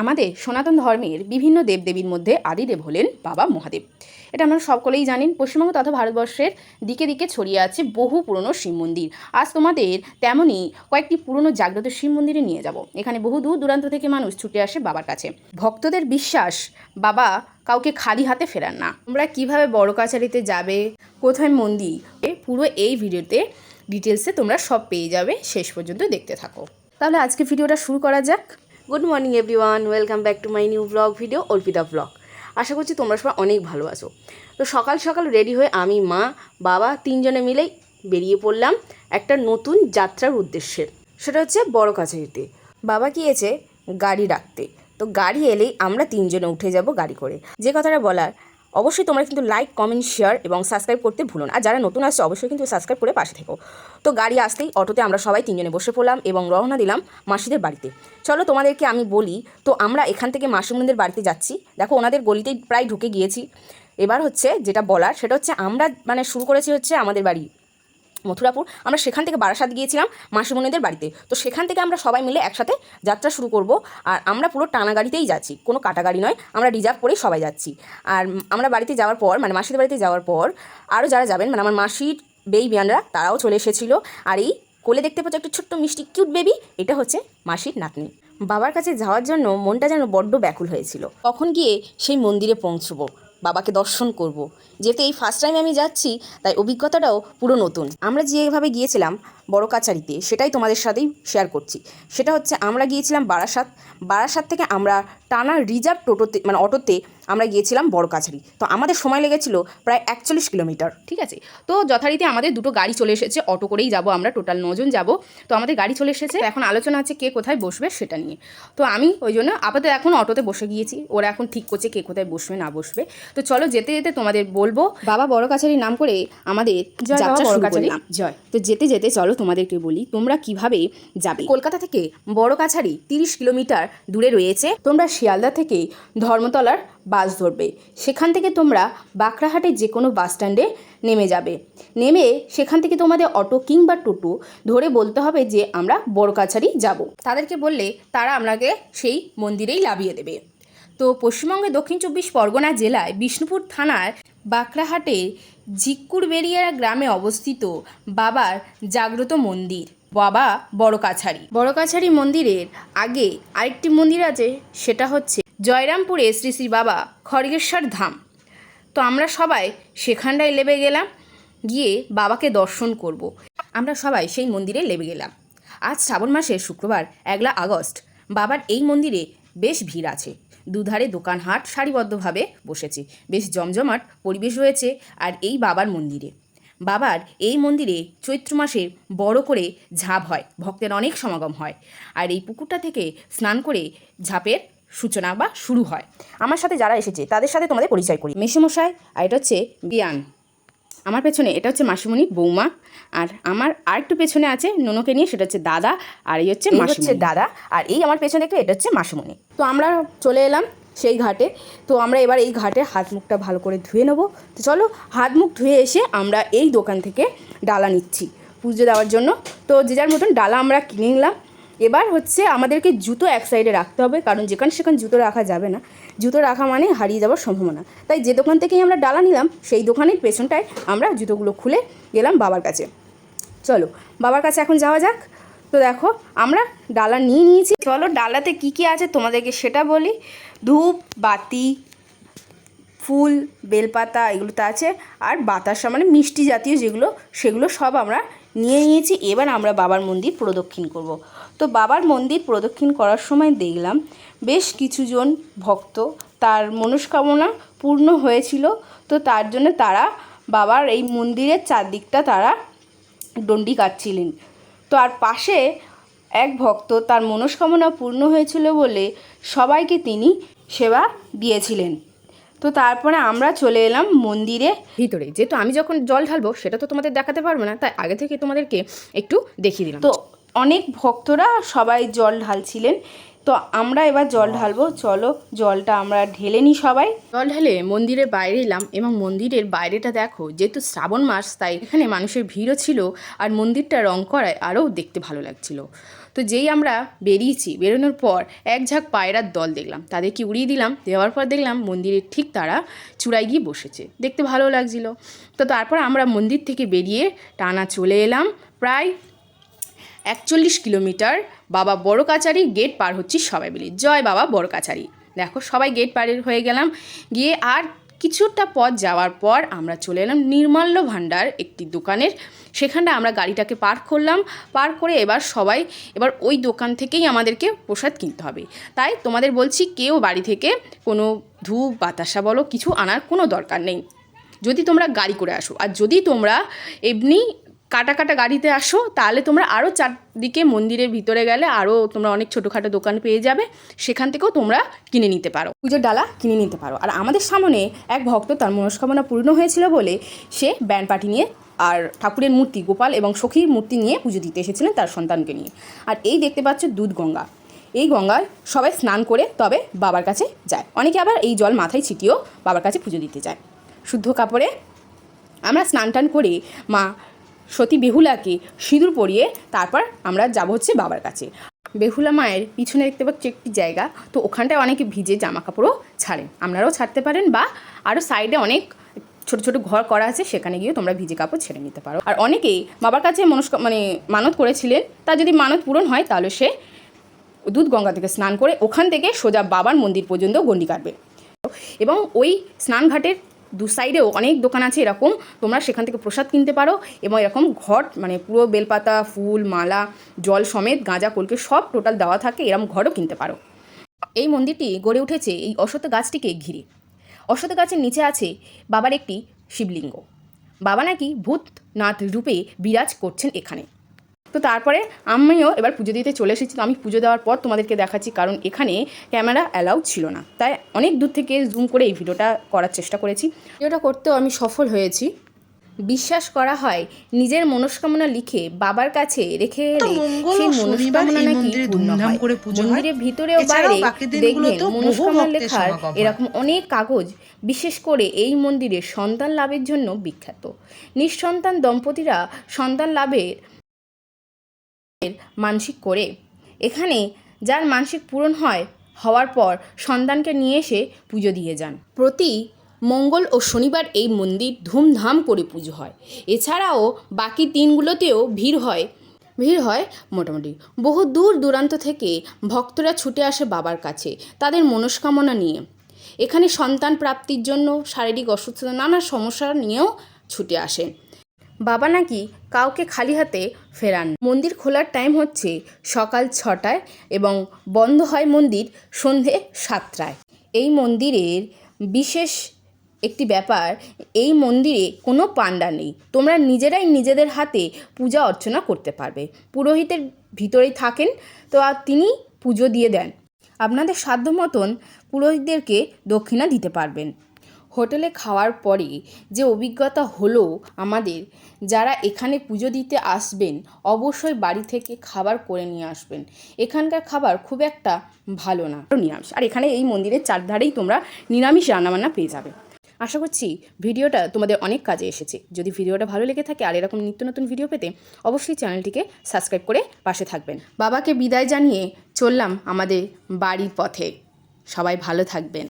আমাদের সনাতন ধর্মের বিভিন্ন দেবদেবীর মধ্যে আদিদেব হলেন বাবা মহাদেব। এটা আমরা সকলেই জানেন, পশ্চিমবঙ্গ তথা ভারতবর্ষের দিকে দিকে ছড়িয়ে আছে বহু পুরনো শিব মন্দির। আজ তোমাদের তেমনই কয়েকটি পুরনো জাগ্রত শিব মন্দিরে নিয়ে যাব। এখানে বহু দূর দূরান্ত থেকে মানুষ ছুটে আসে বাবার কাছে। ভক্তদের বিশ্বাস বাবা কাউকে খালি হাতে ফেরান না। তোমরা কীভাবে বড় কাছারিতে যাবে, কোথায় মন্দির পুরো এই ভিডিওতে ডিটেলসে তোমরা সব পেয়ে যাবে। শেষ পর্যন্ত দেখতে থাকো। তাহলে আজকে ভিডিওটা শুরু করা যাক। Good morning everyone welcome back to my new blog video Arpita blog আশা করছি তোমরা সবাই অনেক ভালো আছো। তো সকাল সকাল রেডি হয়ে আমি, মা, বাবা তিনজনে মিলেই বেরিয়ে পড়লাম একটা নতুন যাত্রার উদ্দেশ্যে। সেটা হচ্ছে বড় কাছারিতে। বাবা গিয়েছে গাড়ি রাখতে। তো গাড়ি এলেই আমরা তিনজনে উঠে যাব গাড়ি করে। যে কথাটা বলার অবশ্যই তোমরা কিন্তু লাইক কমেন্ট শেয়ার এবং সাবস্ক্রাইব করতে ভুলো না। আর যারা নতুন আসছে, অবশ্যই কিন্তু সাবস্ক্রাইব করে পাশে থেকো। তো গাড়ি আসতেই অটোতে আমরা সবাই তিনজনে বসে পড়লাম এবং রওনা দিলাম মাসিদের বাড়িতে। চলো তোমাদেরকে আমি বলি, তো আমরা এখান থেকে মাসিমদের বাড়িতে যাচ্ছি। দেখো ওনাদের গলিতেই প্রায় ঢুকে গিয়েছি। এবার হচ্ছে যেটা বলার, সেটা হচ্ছে আমরা মানে শুরু করেছি হচ্ছে আমাদের বাড়ি। মথুরাপুর, আমরা সেখান থেকে বারাসাত গিয়েছিলাম মাসিমণিদের বাড়িতে। তো সেখান থেকে আমরা সবাই মিলে একসাথে যাত্রা শুরু করব আর আমরা পুরো টানা গাড়িতেই যাচ্ছি, কোনো কাটা গাড়ি নয়, আমরা রিজার্ভ করেই সবাই যাচ্ছি। আর আমরা বাড়িতে যাওয়ার পর মানে মাসিদের বাড়িতে যাওয়ার পর, আরও যারা যাবেন মানে আমার মাসির বেই বিয়ানরা তারাও চলে এসেছিল। আর এই কোলে দেখতে পাচ্ছ একটা ছোট্ট মিষ্টি কিউট বেবি এটা হচ্ছে মাসির নাতনি। বাবার কাছে যাওয়ার জন্য মনটা যেন বড্ড ব্যাকুল হয়েছিল। কখন গিয়ে সেই মন্দিরে পৌঁছবো। বাবাকে দর্শন করব। যেহেতু এই ফার্স্ট টাইম আমি যাচ্ছি, তাই অভিজ্ঞতাটাও পুরো নতুন। আমরা যেভাবে গিয়েছিলাম বড় কাচারিতে সেটাই তোমাদের সাথেই শেয়ার করছি। সেটা হচ্ছে আমরা গিয়েছিলাম বারাসাত। বারাসাত থেকে আমরা টানা রিজার্ভ টোটোতে মানে অটোতে আমরা গিয়েছিলাম বড় কাছারি তো আমাদের সময় লেগেছিল প্রায় একচল্লিশ কিলোমিটার। ঠিক আছে। তো যথারীতি আমাদের দুটো গাড়ি চলে এসেছে অটো করেই যাব আমরা টোটাল নজন যাব। তো আমাদের গাড়ি চলে এসেছে এখন আলোচনা আছে কে কোথায় বসবে সেটা নিয়ে। তো আমি ওই জন্য আপাতত এখন অটোতে বসে গিয়েছি ওরা এখন ঠিক করছে কে কোথায় বসবে না বসবে। তো চলো যেতে যেতে তোমাদের বলব বাবা বড় কাছারির নাম করে আমাদের জয় যাত্রা বড় শুরু কাছারি। করলাম। জয়। তো যেতে যেতে চলো তোমাদেরকে বলি তোমরা কীভাবে যাবে? কলকাতা থেকে বড় কাছারি তিরিশ কিলোমিটার দূরে রয়েছে তোমরা শিয়ালদা থেকে ধর্মতলার বাস ধরবে। সেখান থেকে তোমরা বাঁকড়াহাটে যে কোনো বাস স্ট্যান্ডে নেমে যাবে। নেমে সেখান থেকে তোমাদের অটো কিংবা টোটো ধরে বলতে হবে যে, আমরা বড় কাছারি যাব। তাদেরকে বললে তারা আপনাকে সেই মন্দিরেই লাভিয়ে দেবে। তো পশ্চিমবঙ্গের দক্ষিণ চব্বিশ পরগনা জেলায় বিষ্ণুপুর থানার বাঁকড়াহাটে ঝিক্কুরবেরিয়া গ্রামে অবস্থিত বাবার জাগ্রত মন্দির, বাবা বড় কাছারি বড় কাছারি মন্দিরের আগে আরেকটি মন্দির আছে, সেটা হচ্ছে জয়রামপুরে শ্রী শ্রী বাবা খড়গেশ্বর ধাম। তো আমরা সবাই সেখানটায় লেবে গেলাম, গিয়ে বাবাকে দর্শন করব। আমরা সবাই সেই মন্দিরে লেবে গেলাম। আজ শ্রাবণ মাসের শুক্রবার, একলা আগস্ট। বাবার এই মন্দিরে বেশ ভিড় আছে। দুধারে দোকান হাট সারিবদ্ধভাবে বসেছে। বেশ জমজমাট পরিবেশ রয়েছে আর এই বাবার মন্দিরে। বাবার এই মন্দিরে চৈত্র মাসে বড় করে ঝাঁপ হয়, ভক্তের অনেক সমাগম হয়। আর এই পুকুরটা থেকে স্নান করে ঝাঁপের সূচনা বা শুরু হয়। আমার সাথে যারা এসেছে তাদের সাথে তোমাদের পরিচয় করি। মেসোমশাই আর এটা হচ্ছে বিয়ান। আমার পেছনে এটা হচ্ছে মাসিমণি বৌমা। আর আমার আরেকটু পেছনে আছে ননকে নিয়ে সেটা হচ্ছে দাদা। আর এই হচ্ছে হচ্ছে দাদা। আর এই আমার পেছনে দেখবে এটা হচ্ছে মাসুমণি। তো আমরা চলে এলাম সেই ঘাটে। তো আমরা এবার এই ঘাটে হাত মুখটা ভালো করে ধুয়ে নেব। তো চলো হাত মুখ ধুয়ে এসে আমরা এই দোকান থেকে ডালা নিচ্ছি পুজো দেওয়ার জন্য। তো যে যার মতন ডালা আমরা কিনে নিলাম। এবার হচ্ছে আমাদেরকে জুতো এক সাইডে রাখতে হবে, কারণ যেখানে সেখানে জুতো রাখা যাবে না। জুতো রাখা মানে হারিয়ে যাওয়ার সম্ভাবনা। তাই যে দোকান থেকেই আমরা ডালা নিলাম, সেই দোকানের পেছনটায় আমরা জুতোগুলো খুলে গেলাম বাবার কাছে। চলো, বাবার কাছে এখন যাওয়া যাক। তো দেখো, আমরা ডালা নিয়ে নিয়েছি। চলো, ডালাতে কি কি আছে তোমাদেরকে সেটা বলি। ধূপ, বাতি ফুল, বেলপাতা এগুলো তো আছে। আর বাতাসা মানে মিষ্টি জাতীয় যেগুলো, সেগুলো সব আমরা নিয়ে নিয়েছি। এবার আমরা বাবার মন্দির প্রদক্ষিণ করব। তো বাবার মন্দির প্রদক্ষিণ করার সময় দেখলাম বেশ কিছুজন ভক্ত, তার মনস্কামনা পূর্ণ হয়েছিল। তো তার জন্য তারা বাবার এই মন্দিরের চারদিকটা তারা ডন্ডি কাটছিলেন। তো আর পাশে এক ভক্ত তার মনস্কামনা পূর্ণ হয়েছিল বলে সবাইকে তিনি সেবা দিয়েছিলেন। তো তারপরে আমরা চলে এলাম মন্দিরে। ভিতরে যেহেতু আমি যখন জল ঢালবো সেটা তো তোমাদের দেখাতে পারব না তাই আগে থেকে তোমাদেরকে একটু দেখিয়ে দিলাম। তো অনেক ভক্তরা সবাই জল ঢালছিলেন। তো আমরা এবার জল ঢালবো। চলো জলটা আমরা ঢেলে নিই সবাই। জল ঢেলে মন্দিরের বাইরে এলাম এবং মন্দিরের বাইরেটা দেখো যেহেতু শ্রাবণ মাস তাই এখানে মানুষের ভিড়ও ছিল আর মন্দিরটা রং করায় আরও দেখতে ভালো লাগছিল। তো যেই আমরা বেরিয়েছি বেরোনোর পর এক ঝাঁক পায়রার দল দেখলাম। তাদেরকে উড়িয়ে দিলাম দেওয়ার পর দেখলাম মন্দিরের ঠিক তারা চূড়ায় গিয়ে বসেছে। দেখতে ভালো লাগছিল। তো তারপর আমরা মন্দির থেকে বেরিয়ে টানা চলে এলাম প্রায় একচল্লিশ কিলোমিটার বাবা বড় কাচারি গেট পার হচ্ছি সবাই মিলে। জয় বাবা বড় কাচারি দেখো, সবাই গেট পার হয়ে গেলাম। গিয়ে আর কিছুটা পথ যাওয়ার পর আমরা চলে এলাম নির্মাল্য ভাণ্ডার একটি দোকানের। সেখানটা আমরা গাড়িটাকে পার্ক করলাম। পার্ক করে এবার সবাই, এবার ওই দোকান থেকেই আমাদেরকে প্রসাদ কিনতে হবে। তাই তোমাদের বলছি, কেউ বাড়ি থেকে কোনো ধূপ, বাতাসা বলো, কিছু আনার কোনো দরকার নেই। যদি তোমরা গাড়ি করে আসো। আর যদি তোমরা এমনি কাটা কাটা গাড়িতে আসো, তাহলে তোমরা আরও চারদিকে মন্দিরের ভিতরে গেলে আরও তোমরা অনেক ছোটোখাটো দোকান পেয়ে যাবে, সেখান থেকেও তোমরা কিনে নিতে পারো। পুজোর ডালা কিনে নিতে পারো। আর আমাদের সামনে এক ভক্ত তার মনস্কামনা পূর্ণ হয়েছিল বলে সে ব্যান্ড পার্টি নিয়ে আর ঠাকুরের মূর্তি, গোপাল এবং সখীর মূর্তি নিয়ে পুজো দিতে এসেছিলেন তার সন্তানকে নিয়ে। আর এই দেখতে পাচ্ছ দুধ গঙ্গা। এই গঙ্গায় সবাই স্নান করে তবে বাবার কাছে যায়। অনেকে আবার এই জল মাথায় ছিটিয়েও বাবার কাছে পুজো দিতে যায়। শুদ্ধ কাপড়ে আমরা স্নান টান করে মা সতী বেহুলাকে সিঁদুর পরিয়ে তারপর আমরা যাব হচ্ছে বাবার কাছে। বেহুলা মায়ের পিছনে দেখতে পাচ্ছি একটি জায়গা, তো ওখানটায় অনেকে ভিজে জামা কাপড়ও ছাড়েন আপনারাও ছাড়তে পারেন বা আরও সাইডে অনেক ছোট ছোট ঘর করা আছে, সেখানে গিয়ে তোমরা ভিজে কাপড় ছেড়ে নিতে পারো। আর অনেকেই বাবার কাছে মনস্ক মানে মানত করেছিলেন, তা যদি মানত পূরণ হয় তাহলে সে দুধ গঙ্গা থেকে স্নান করে ওখান থেকে সোজা বাবার মন্দির পর্যন্ত গন্ডি কাটবে। এবং ওই স্নানঘাটের দু সাইডেও অনেক দোকান আছে এরকম। তোমরা সেখান থেকে প্রসাদ কিনতে পারো এবং এরকম ঘট মানে পুরো বেলপাতা, ফুল, মালা, জল সমেত, গাঁজা, কলকে সব টোটাল দেওয়া থাকে এরকম ঘরও কিনতে পারো। এই মন্দিরটি গড়ে উঠেছে এই অশ্বত্থ গাছটিকে ঘিরে। অশ্বত্থ গাছের নিচে আছে বাবার একটি শিবলিঙ্গ। বাবা নাকি ভূতনাথ রূপে বিরাজ করছেন এখানে। তো তারপরে আমিও এবার পুজো দিতে চলে এসেছি। তো আমি পুজো দেওয়ার পর তোমাদেরকে দেখাচ্ছি কারণ এখানে ক্যামেরা অ্যালাউ ছিল না। তাই অনেক দূর থেকে জুম করে এই ভিডিওটা করার চেষ্টা করেছি। ভিডিওটা করতেও আমি সফল হয়েছি। বিশ্বাস করা হয় নিজের মনস্কামনা লিখে বাবার কাছে রেখে সেই মনস্কামনা নাকি পূর্ণ হয়। মন্দিরের ভিতরেও এছাড়াও বাইরে দেখবেন মনস্কামনা লেখার এরকম অনেক কাগজ বিশেষ করে এই মন্দিরে সন্তান লাভের জন্য বিখ্যাত। নিঃসন্তান দম্পতিরা সন্তান লাভের মানসিক করে। এখানে যার মানসিক পূরণ হয়, হওয়ার পর সন্তানকে নিয়ে এসে পুজো দিয়ে যান। প্রতি মঙ্গল ও শনিবার এই মন্দির ধুমধাম করে পুজো হয়। এছাড়াও বাকি দিনগুলোতেও ভিড় হয় ভিড় হয় মোটামুটি। বহু দূর দূরান্ত থেকে ভক্তরা ছুটে আসে বাবার কাছে তাদের মনস্কামনা নিয়ে। এখানে সন্তান প্রাপ্তির জন্য শারীরিক অসুস্থতা, নানা সমস্যা নিয়েও ছুটে আসেন। বাবা নাকি কাউকে খালি হাতে ফেরান। মন্দির খোলার টাইম হচ্ছে সকাল ছটায় এবং বন্ধ হয় মন্দির সন্ধে সাতটায়। এই মন্দিরের বিশেষ একটি ব্যাপার, এই মন্দিরে কোনো পাণ্ডা নেই। তোমরা নিজেরাই নিজেদের হাতে পূজা অর্চনা করতে পারবে। পুরোহিতের ভিতরেই থাকেন, তো আর তিনি পুজো দিয়ে দেন। আপনাদের সাধ্য মতন পুরোহিতদেরকে দক্ষিণা দিতে পারবেন। হোটেলে খাওয়ার পরে যে অভিজ্ঞতা হলো আমাদের, যারা এখানে পুজো দিতে আসবেন, অবশ্যই বাড়ি থেকে খাবার করে নিয়ে আসবেন। এখানকার খাবার খুব একটা ভালো না। নিরামিষ। আর এখানে এই মন্দিরের চারধারেই তোমরা নিরামিষ রান্নাবান্না পেয়ে যাবে। আশা করছি ভিডিওটা তোমাদের অনেক কাজে এসেছে। যদি ভিডিওটা ভালো লেগে থাকে আর এরকম নিত্য নতুন ভিডিও পেতে অবশ্যই চ্যানেলটিকে সাবস্ক্রাইব করে পাশে থাকবেন। বাবাকে বিদায় জানিয়ে চললাম আমাদের বাড়ির পথে। সবাই ভালো থাকবেন।